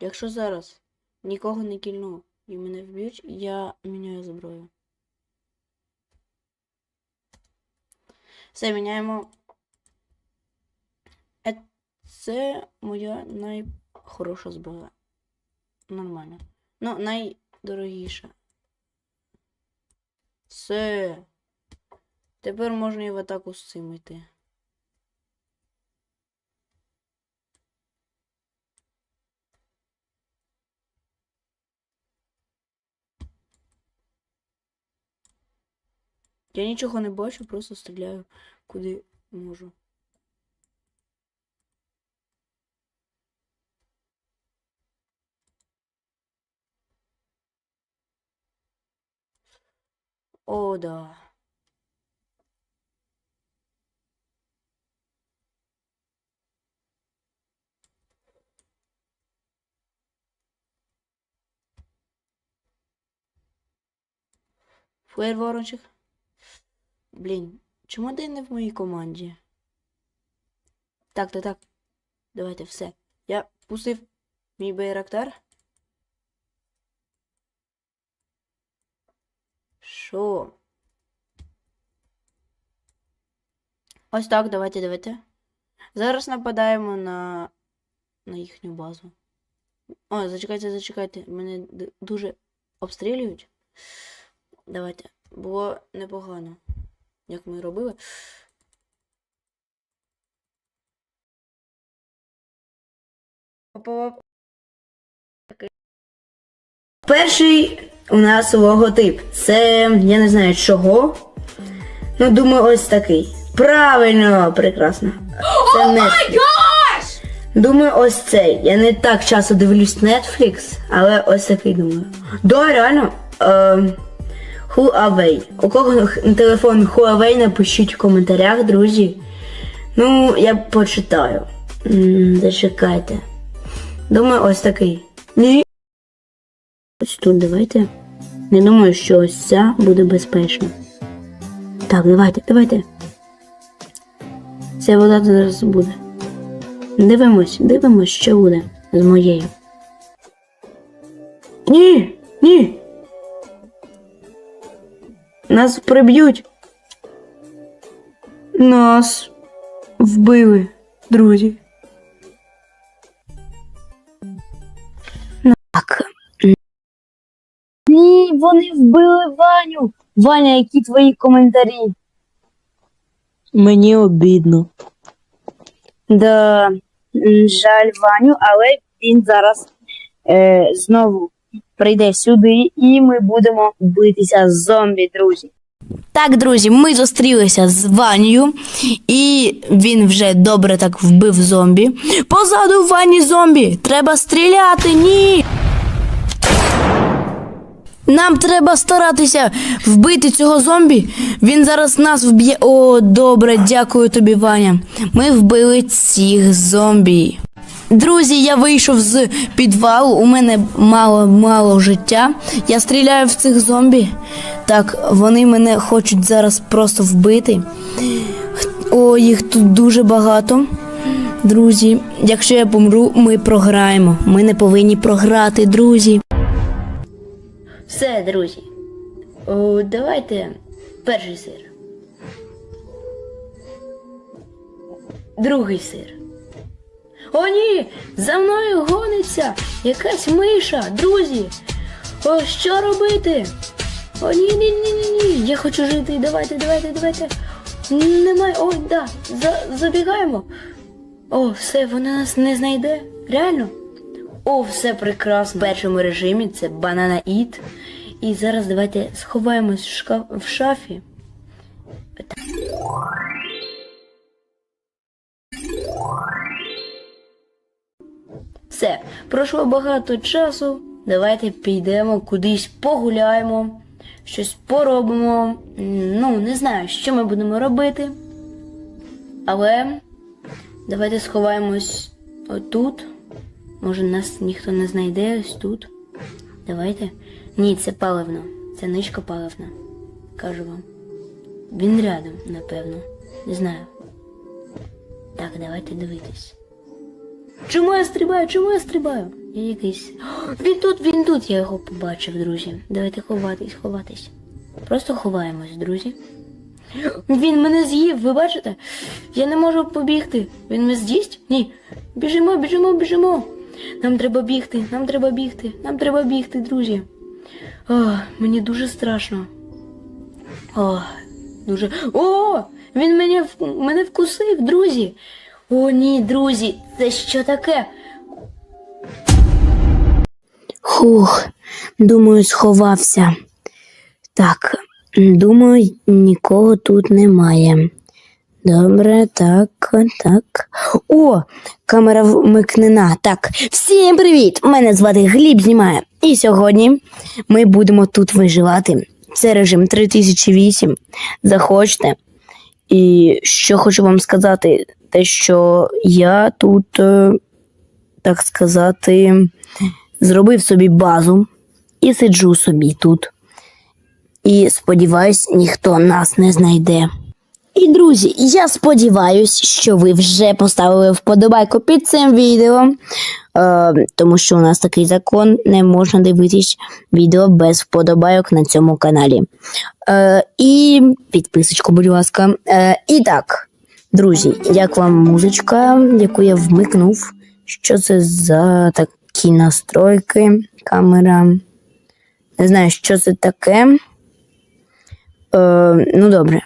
Якщо зараз нікого не кільну і мене вб'ють, я міняю зброю. Все, міняємо. Е, Це моя найхороша зброя. Нормально. Ну, найдорогіша. Все. Тепер можна і в атаку з цим йти. Я нічого не бачу, просто стріляю куди можу. О, да. Фуєр Блін, чому ти не в моїй команді? Так, так, так. Давайте все. Я пустив мій байрактар. Що? Ось так, давайте, давайте. Зараз нападаємо на, на їхню базу. О, зачекайте, зачекайте. Мене дуже обстрілюють. Давайте. Було непогано. Як ми робили. Перший у нас логотип. Це я не знаю чого. Ну, думаю, ось такий. Правильно, прекрасно. Це Netflix. Думаю, ось цей. Я не так часто дивлюсь Netflix, але ось такий думаю. Да, реально. Е, Huawei. У кого телефон Huawei, напишіть в коментарях, друзі. Ну, я почитаю. Зачекайте. Думаю, ось такий. Ні. Ось тут давайте. Не думаю, що ось ця буде безпечна. Так, давайте, давайте. Ця вода зараз буде. Дивимось, дивимось, що буде з моєю. Ні! Ні! Нас приб'ють. Нас вбили, друзі. Так. Ні, вони вбили Ваню. Ваня, які твої коментарі? Мені обідно. Да, жаль Ваню, але він зараз е, знову прийде сюди, і ми будемо битися з зомбі, друзі. Так, друзі, ми зустрілися з Ванею, і він вже добре так вбив зомбі. Позаду Вані зомбі! Треба стріляти! Ні! Нам треба старатися вбити цього зомбі. Він зараз нас вб'є. О, добре, дякую тобі, Ваня. Ми вбили цих зомбі. Друзі, я вийшов з підвалу. У мене мало мало життя. Я стріляю в цих зомбі. Так, вони мене хочуть зараз просто вбити. О, їх тут дуже багато. Друзі, якщо я помру, ми програємо. Ми не повинні програти, друзі. Все, друзі. О, давайте перший сир. Другий сир. О, ні! За мною гониться якась миша, друзі. О, що робити? О, ні, ні, ні, ні, ні. Я хочу жити. Давайте, давайте, давайте. Немає. Ой, да. За, забігаємо. О, все, вона нас не знайде. Реально? О, все прекрасно. В першому режимі це банана іт. І зараз давайте сховаємось в, шкаф, в шафі. Все, пройшло багато часу. Давайте підемо кудись погуляємо, щось поробимо. Ну, не знаю, що ми будемо робити. Але давайте сховаємось отут. Може нас ніхто не знайде ось тут. Давайте. Ні, це паливно. Це ничка паливна. Кажу вам. Він рядом, напевно. Не знаю. Так, давайте дивитись. Чому я стрибаю? Чому я стрибаю? Є якийсь. Він тут, він тут, я його побачив, друзі. Давайте ховатись, ховатись. Просто ховаємось, друзі. Він мене з'їв, ви бачите? Я не можу побігти. Він мене з'їсть? Ні. Біжимо, біжимо, біжимо. Нам треба бігти, нам треба бігти, нам треба бігти, друзі. О, мені дуже страшно. О, дуже. О! Він мене, мене вкусив, друзі. О, ні, друзі, це що таке? Хух, думаю, сховався. Так, думаю, нікого тут немає. Добре, так, так. О, камера вмикнена. Так, всім привіт! Мене звати Гліб знімає. І сьогодні ми будемо тут виживати. Це режим 3008. Заходьте. І що хочу вам сказати, те, що я тут, е, так сказати, зробив собі базу і сиджу собі тут. І сподіваюсь, ніхто нас не знайде. І друзі, я сподіваюсь, що ви вже поставили вподобайку під цим відео, е, тому що у нас такий закон, не можна дивитись відео без вподобайок на цьому каналі. Е, і підписочку, будь ласка. Е, і так, друзі, як вам музичка, яку я вмикнув? Що це за такі настройки? Камера. Не знаю, що це таке. Е, ну, добре.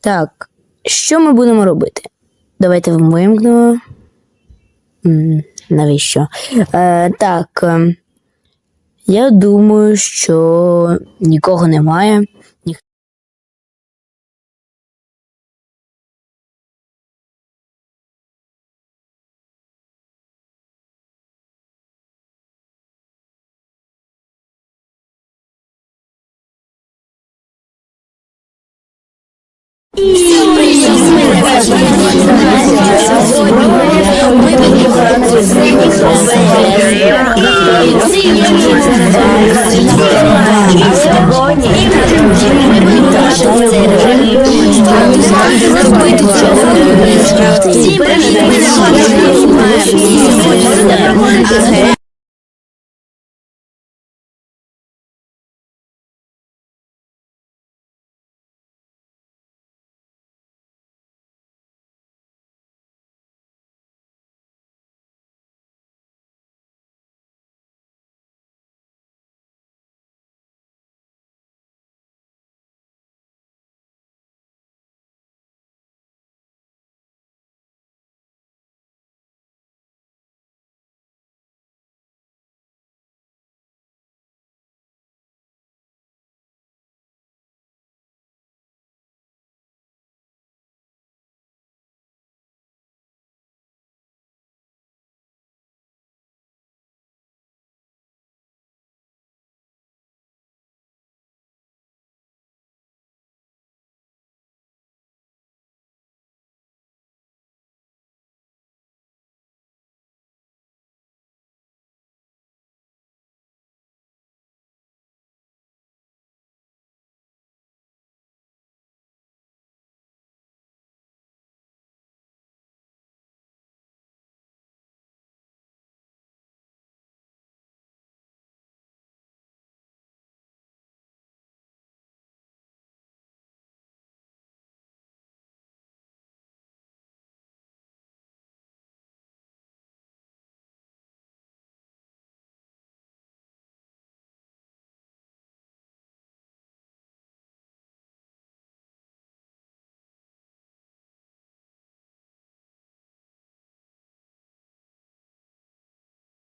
Так, що ми будемо робити? Давайте вимкнемо. Навіщо? Е, так. е, Я думаю, що нікого немає. Всі пережити, ми не можемо.